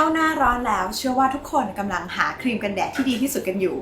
เข้าหน้าร้อนแล้วเชื่อว่าทุกคนกำลังหาครีมกันแดดที่ดีที่สุดกันอยู่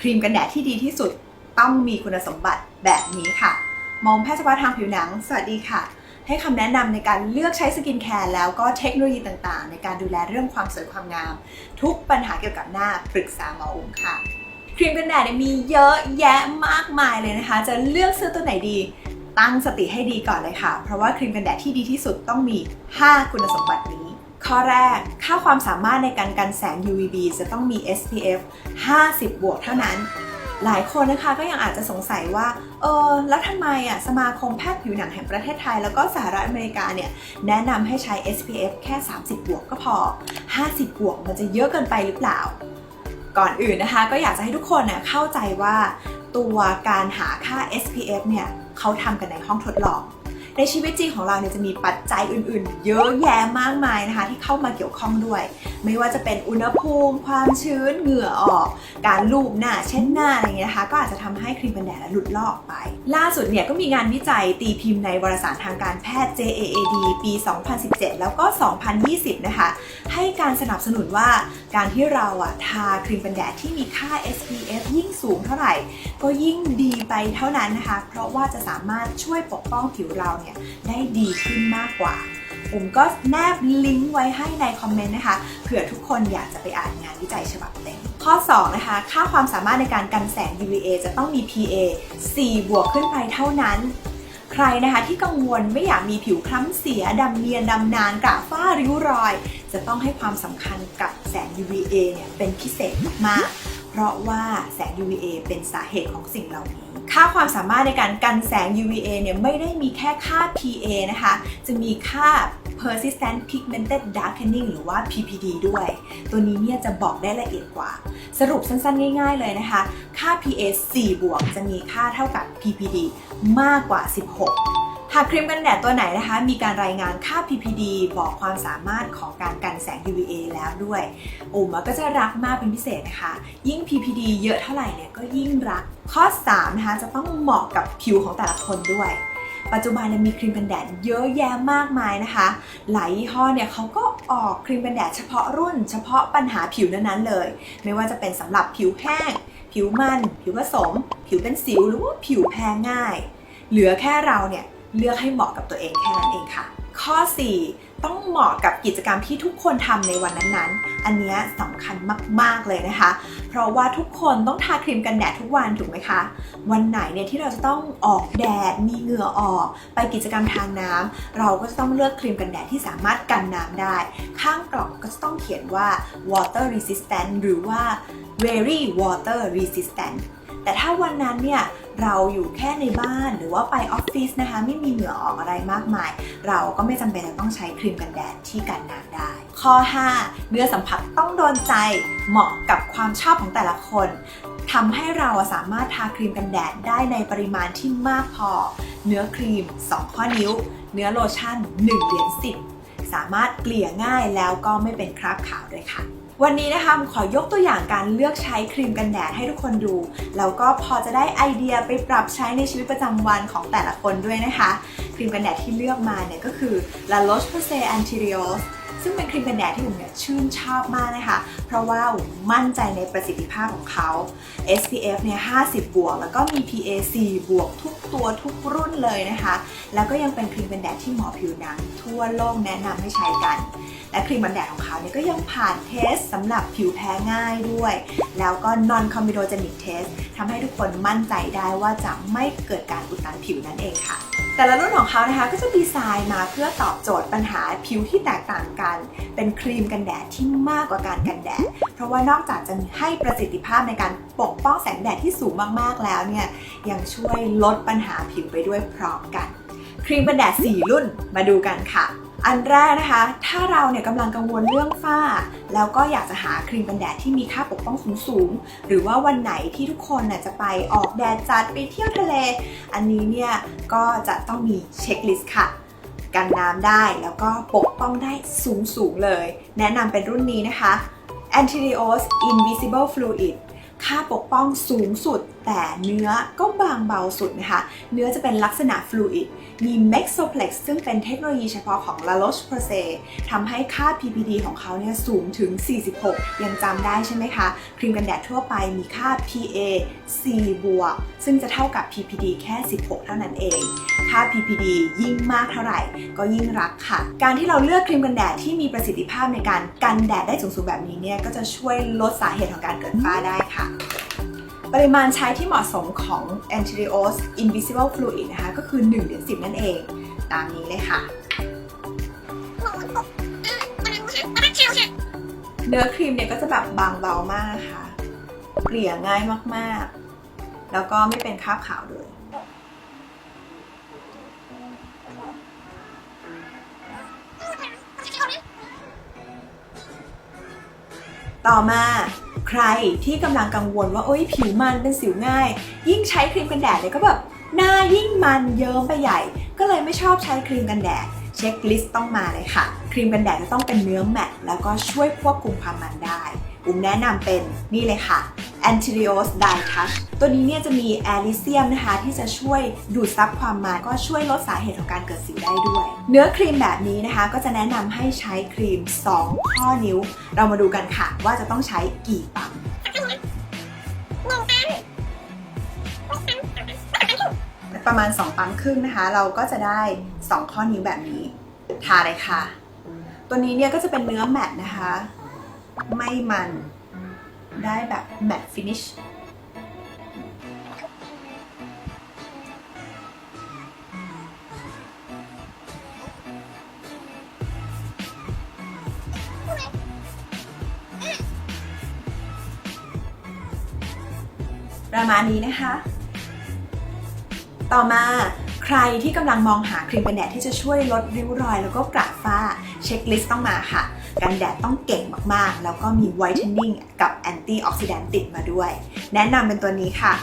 ครีมกันแดดที่ดีที่สุดต้องมีคุณสมบัติแบบนี้ค่ะ มองแพทย์เฉพาะทางผิวหนัง สวัสดีค่ะ ให้คำแนะนำในการเลือกใช้สกินแคร์แล้วก็เทคโนโลยีต่างๆ ในการดูแลเรื่องความสวยความงาม ทุกปัญหาเกี่ยวกับหน้าปรึกษาหมออุ้มค่ะ ครีมกันแดดมีเยอะแยะมากมายเลยนะคะ จะเลือกซื้อตัวไหนดีตั้งสติให้ดีก่อนเลยค่ะ เพราะว่าครีมกันแดดที่ดีที่สุดต้องมี 5 คุณสมบัตินี้ ข้อแรก ค่าความสามารถในการกันแสง UVB จะต้องมี SPF 50 บวกเท่านั้น หลายคนนะคะก็ยังอาจจะสงสัยว่า เออ แล้วทำไมอะสมาคมแพทย์ผิวหนังแห่งประเทศไทย แล้วก็สหรัฐอเมริกาเนี่ยแนะนำให้ใช้ SPF แค่ 30 บวกก็พอ 50 บวกมันจะเยอะเกินไปหรือเปล่า ก่อนอื่นนะคะ ก็อยากจะให้ทุกคนน่ะเข้าใจว่าตัวการหาค่า SPF เนี่ยเขาทำกันในห้องทดลอง ในชีวิตจริงของเราเนี่ยจะมีปัจจัยอื่นๆ เยอะแยะมากมายนะคะ ที่เข้ามาเกี่ยวข้องด้วย ไม่ว่าจะเป็นอุณหภูมิ ความชื้นเหงื่อออก การลูบหน้าเช่นหน้าอะไรเงี้ยนะคะ ก็อาจจะทำให้ครีมกันแดดหลุดลอกไป ล่าสุดเนี่ยก็มีงานวิจัยตีพิมพ์ในวารสารทางการแพทย์ JAAD ปี 2017 แล้วก็ 2020 นะคะ ให้การสนับสนุนว่าการที่เราอะทาครีมกันแดดที่มีค่า SPF ยิ่งสูงเท่าไหร่ ก็ยิ่งดีไปเท่านั้นนะคะ เพราะว่าจะสามารถช่วยปกป้องผิวเราเนี่ยได้ดีขึ้นมากกว่าผมก็แนบลิงก์ไว้ให้ในคอมเมนต์นะคะเผื่อทุกคนอยากจะไปอ่านงานวิจัยฉบับเต็มข้อ 2 นะคะ ค่าความสามารถในการกันแสง UVA จะต้องมี PA 4 บวกขึ้นไปเท่านั้น ใครนะคะที่กังวลไม่อยากมีผิวคล้ำเสีย ดำเนียนดำนานกระฝ้าริ้วรอย จะต้องให้ความสำคัญกับแสง UVA เนี่ยเป็นพิเศษมากๆ เพราะว่าแสง UVA เป็นสาเหตุของสิ่งเหล่านี้ ค่าความสามารถในการกันแสง UVA เนี่ยไม่ได้มีแค่ค่า PA นะคะ จะมีค่า persistent pigmented darkening หรือว่า PPD ด้วย ตัวนี้เนี่ยจะบอกได้ละเอียดกว่า สรุปสั้นๆ ง่ายๆเลยนะคะ ค่า PA 4 บวกจะมีค่าเท่ากับ PPD มากกว่า 16 หากครีมกันแดดตัวไหนนะคะ มีการรายงานค่า PPD บอกความสามารถของการกันแสง UVA แล้วด้วยอุ๋มก็จะรักมากเป็นพิเศษนะคะ ยิ่ง PPD เยอะเท่าไหร่เนี่ยก็ยิ่งรัก ข้อ 3 นะคะ จะต้องเหมาะกับผิวของแต่ละคนด้วย ปัจจุบันเนี่ยมีครีมกันแดดเยอะแยะมากมายนะคะ หลายยี่ห้อเนี่ยเขาก็ออกครีมกันแดดเฉพาะรุ่น เฉพาะปัญหาผิวนั้นๆเลย ไม่ว่าจะเป็นสำหรับผิวแห้ง ผิวมัน ผิวผสม ผิวเป็นสิวหรือว่าผิวแพ้ง่าย เหลือแค่เราเนี่ย เลือกให้เหมาะกับตัวเองแค่นั้นเองค่ะ ข้อ 4 ต้องเหมาะกับกิจกรรมที่ทุกคนทำในวันนั้นๆ อันนี้สำคัญมากๆเลยนะคะ เพราะว่าทุกคนต้องทาครีมกันแดดทุกวันถูกไหมคะ วันไหนเนี่ยที่เราจะต้องออกแดดมีเหงื่อออก ไปกิจกรรมทางน้ำเราก็จะต้องเลือกครีมกันแดดที่สามารถกันน้ำได้ ข้างกล่องก็จะต้องเขียนว่า water resistant หรือว่า very water resistant แต่ถ้าวันนั้นเนี่ยเราอยู่แค่ในบ้านหรือว่าไปออฟฟิศนะคะไม่มีเหงื่อออกอะไรมากมาย เราก็ไม่จำเป็นจะต้องใช้ครีมกันแดดที่กันน้ำได้ ข้อ 5 เนื้อสัมผัสต้องโดนใจเหมาะกับความชอบของแต่ละคนทำให้เราสามารถทาครีมกันแดดได้ในปริมาณที่มากพอ เนื้อครีม 2 ข้อนิ้ว เนื้อโลชั่น 1 เหรียญ10 สามารถเกลี่ยง่ายแล้วก็ไม่เป็นคราบขาวด้วยค่ะ วันนี้นะคะขอยกตัวอย่างการเลือกใช้ครีมกันแดดให้ทุกคนดู แล้วก็พอจะได้ไอเดียไปปรับใช้ในชีวิตประจำวันของแต่ละคนด้วยนะคะ ครีมกันแดดที่เลือกมาเนี่ยก็คือ La Roche-Posay Anti-Rios ซึ่งเป็นครีมกันแดดที่ผมเนี่ยชื่นชอบมากนะคะ เพราะว่าผมมั่นใจในประสิทธิภาพของเขา SPF เนี่ย 50 บวก แล้วก็มี PA 4บวกทุกตัวทุกรุ่นเลยนะคะ แล้วก็ยังเป็นครีมกันแดดที่เหมาะผิวหนังทั่วโลกแนะนำให้ใช้กัน และครีมกันแดดของเขาเนี่ยก็ยังผ่านเทสสำหรับผิวแพ้ง่ายด้วย แล้วก็ non comedogenic test ทำให้ทุกคนมั่นใจได้ว่าจะไม่เกิดการอุดตันผิวนั่นเองค่ะ แต่ละรุ่นของเขานะคะก็จะดีไซน์มาเพื่อตอบโจทย์ปัญหาผิวที่แตกต่างกัน เป็นครีมกันแดดที่มากกว่าการกันแดด เพราะว่านอกจากจะให้ประสิทธิภาพในการปกป้องแสงแดดที่สูงมากๆแล้วเนี่ยยังช่วยลดปัญหาผิวไปด้วยพร้อมกัน ครีมกันแดด 4 รุ่นมาดูกันค่ะ อันแรกนะคะ ถ้าเราเนี่ยกำลังกังวลเรื่องฝ้า แล้วก็อยากจะหาครีมกันแดดที่มีค่าปกป้องสูงๆหรือว่าวันไหนที่ทุกคนน่ะจะไปออกแดดจัดไปเที่ยวทะเล อันนี้เนี่ยก็จะต้องมีเช็คลิสต์ค่ะ กันน้ำได้แล้วก็ปกป้องได้สูงๆเลย แนะนำเป็นรุ่นนี้นะคะ Anti-Rios Invisible Fluid ค่าปกป้องสูงสุด แต่เนื้อก็บางเบาสุดนะคะ เนื้อจะเป็นลักษณะฟลูอิด มี Mexoplex ซึ่งเป็นเทคโนโลยีเฉพาะของ La Roche-Posay ทำให้ค่า PPD ของเขาเนี่ยสูงถึง 46 ยังจำได้ใช่ไหมคะ ครีมกันแดดทั่วไปมีค่า PA 4บวกซึ่งจะเท่ากับ PPD แค่ 16 เท่านั้นเอง ค่า PPD ยิ่งมากเท่าไหร่ ก็ยิ่งรักค่ะ การที่เราเลือกครีมกันแดดที่มีประสิทธิภาพในการกันแดดได้สูงๆแบบนี้เนี่ยก็จะช่วยลดสาเหตุของการเกิดฝ้าได้ค่ะ ปริมาณใช้ที่เหมาะสมของ Antireos Invisible Fluid นะคะ ก็คือ1เดือน10 นั่นเอง ตามนี้เลยค่ะ เนื้อครีมเนี่ยก็จะแบบบางเบามากนะคะเกลี่ยง่ายมากๆ แล้วก็ไม่เป็นคราบขาวเลยต่อมา ใครที่กำลังกังวลว่าโอ๊ยผิวมันเป็นสิวง่าย ยิ่งใช้ครีมกันแดดเนี่ยก็แบบหน้ายิ่งมันเยิ้มไปใหญ่ ก็เลยไม่ชอบใช้ครีมกันแดดเช็คลิสต์ต้องมาเลยค่ะ ครีมกันแดดจะต้องเป็นเนื้อแมตต์แล้วก็ช่วยควบคุมความมันได้ อุ้มแนะนำเป็นนี่เลยค่ะ Antireos Dye Touch ตัวนี้เนี่ยจะมีแอลิเซียมนะคะ ที่จะช่วยดูดซับความมันก็ช่วยลดสาเหตุของการเกิดสิวได้ด้วย เนื้อครีมแบบนี้นะคะ ก็จะแนะนำให้ใช้ครีม 2 ข้อนิ้ว เรามาดูกันค่ะว่าจะต้องใช้กี่ปั๊มประมาณ 2 ปั๊มครึ่งนะคะ เราก็จะได้ 2 ข้อนิ้วแบบนี้ ทาเลยค่ะ ตัวนี้เนี่ยก็จะเป็นเนื้อแมตนะคะ ไม่มัน ได้แบบแมตต์ฟินิชประมาณนี้นะคะ ต่อมาใครที่กำลังมองหาครีมกันแดดที่จะช่วยลดริ้วรอยแล้วก็กระฝ้า เช็คลิสต์ต้องมาค่ะ กันแดดต้องเก่งมากๆ แล้วก็มีไวท์เทนนิ่งกับแอนตี้ออกซิแดนต์ติดมาด้วย แนะนำเป็นตัวนี้ค่ะ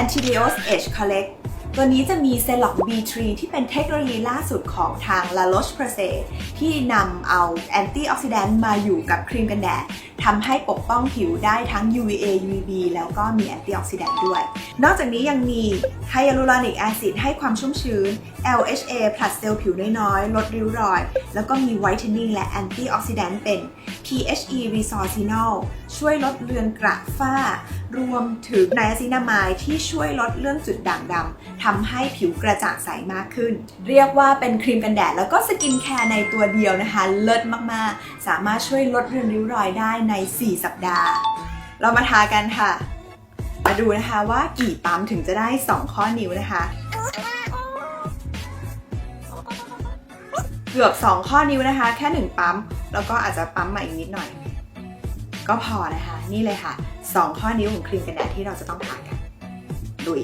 Anti Dios Age Collect ตัวนี้จะมี c e l o c B3 ที่เป็นเทคโนโลยีล่าสุดของทาง La Roche-Posay ที่นำเอาแอนตี้ออกซิแดนต์มาอยู่กับครีมกันแดดทำให้ปกป้องผิวได้ทั้ง UVA UVB แล้วก็มีแอนตี้ออกซิแดนต์ด้วย นอกจากนี้ยังมีไฮยาลูรอนิกแอซิดให้ความชุ่มชื้น LHA ผลัดเซลล์ผิวน้อยๆ ลดริ้วรอย แล้วก็มีไวท์เทนนิ่งและแอนตี้ออกซิแดนต์เป็น PHE Resorcinol ช่วยลดเลือนกระฝ้า รวมถึงไนอาซินามายที่ช่วยลดเรื่องจุดด่างดำทำให้ผิวกระจ่างใสมากขึ้น เรียกว่าเป็นครีมกันแดดแล้วก็สกินแคร์ในตัวเดียวนะคะ เลิศมากๆ สามารถช่วยลดเรือนริ้วรอยได้ใน 4 สัปดาห์ เรามาทากันค่ะ มาดูนะคะว่ากี่ปั๊มถึงจะได้ 2 ข้อนิ้วนะคะเกือบ 2 ข้อนิ้วนะคะ แค่ 1 ปั๊ม แล้วก็อาจจะปั๊มมาอีกนิดหน่อย ก็พอนะคะ นี่เลยค่ะ 2 ข้อนิ้วของครีมกันแดดที่เราจะต้องทากันดุย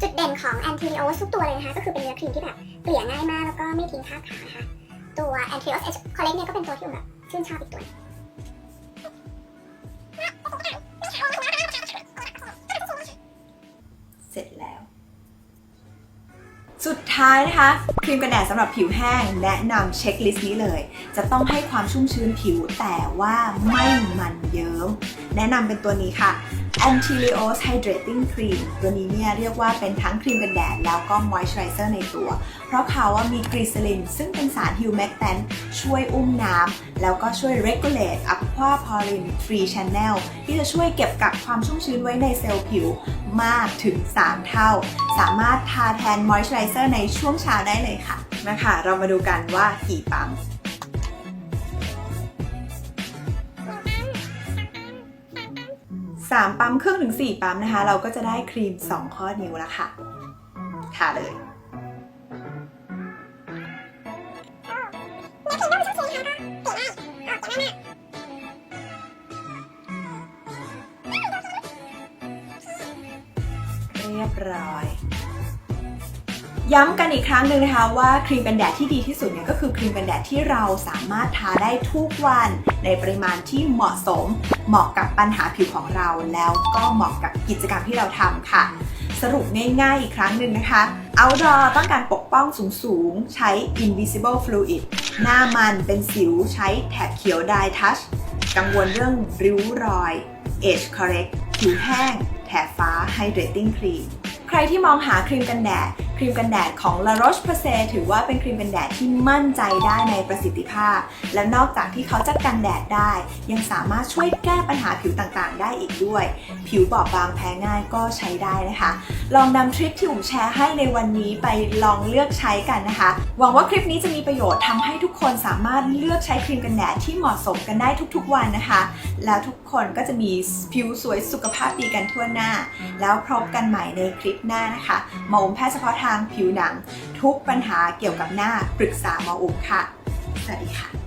จุดเด่นของ Antireos ทุกตัวเลยนะคะก็คือเป็นเนื้อครีมที่แบบเกลี่ยง่ายมากแล้วก็ไม่ทิ้งคราบขาวนะคะตัว Antireos Edge Collect เนี่ยก็เป็นตัวที่แบบชื่นชอบอีกตัว ท้ายนะคะ ครีมกันแดดสำหรับผิวแห้ง แนะนำเช็คลิสต์นี้เลย จะต้องให้ความชุ่มชื้นผิวแต่ว่าไม่มันเยิ้ม แนะนำเป็นตัวนี้ค่ะ Antileos Hydrating Cream ตัวนี้เนี่ยเรียกว่าเป็นทั้งครีมกันแดดแล้วก็มอยส์เจอไรเซอร์ในตัว เพราะเขาว่ามีกรีซลิน ซึ่งเป็นสารฮิวแมกแตนช่วยอุ้มน้ำ แล้วก็ช่วย regulate aqua porin free channel ที่จะช่วยเก็บกักความชุ่มชื้นไว้ในเซลล์ผิวมากถึง 3 เท่า สามารถทาแทนมอยส์เจอไรเซอร์ในช่วงเช้าได้เลยค่ะนะคะเรามาดูกันว่ากี่ปั๊ม สามปั๊มครึ่งถึง 4 ปั๊มนะคะ เราก็จะได้ครีม 2 ข้อนิ้วแล้วค่ะทาเลยเรียบร้อย ย้ำกันอีกครั้งหนึ่งนะคะว่าครีมกันแดดที่ดีที่สุดเนี่ยก็คือครีมกันแดดที่เราสามารถทาได้ทุกวันในปริมาณที่เหมาะสม เหมาะกับปัญหาผิวของเรา แล้วก็เหมาะกับกิจกรรมที่เราทำค่ะ สรุปง่ายๆอีกครั้งหนึ่งนะคะ outdoor ต้องการปกป้องสูงๆ ใช้ invisible fluid หน้ามันเป็นสิวใช้แถบเขียว dye touch กังวลเรื่องริ้วรอย age correct ผิวแห้ง แถบฟ้า hydrating cream ใครที่มองหาครีมกันแดด รีมกันแดดของ La Roche-Posay ถือว่าเป็นครีมกันแดดที่มั่นใจได้ในประสิทธิภาพ และนอกจากที่เขาจะกันแดดได้ ยังสามารถช่วยแก้ปัญหาผิวต่างๆ ได้อีกด้วย ผิวบอบบางแพ้ง่ายก็ใช้ได้นะคะ ลองนำทริคที่ผมแชร์ให้ในวันนี้ไปลองเลือกใช้กันนะคะ หวังว่าคลิปนี้จะมีประโยชน์ทำให้ทุกคนสามารถเลือกใช้ครีมกันแดดที่เหมาะสมกันได้ทุกๆวันนะคะ แล้วทุกคนก็จะมีผิวสวยสุขภาพดีกันทั่วหน้า แล้วพบกันใหม่ในคลิปหน้านะคะหมออุมแพทย์เฉพาะทางางผิวหนัง ทุกปัญหาเกี่ยวกับหน้าปรึกษาหมออุ๋มค่ะ สวัสดีค่ะ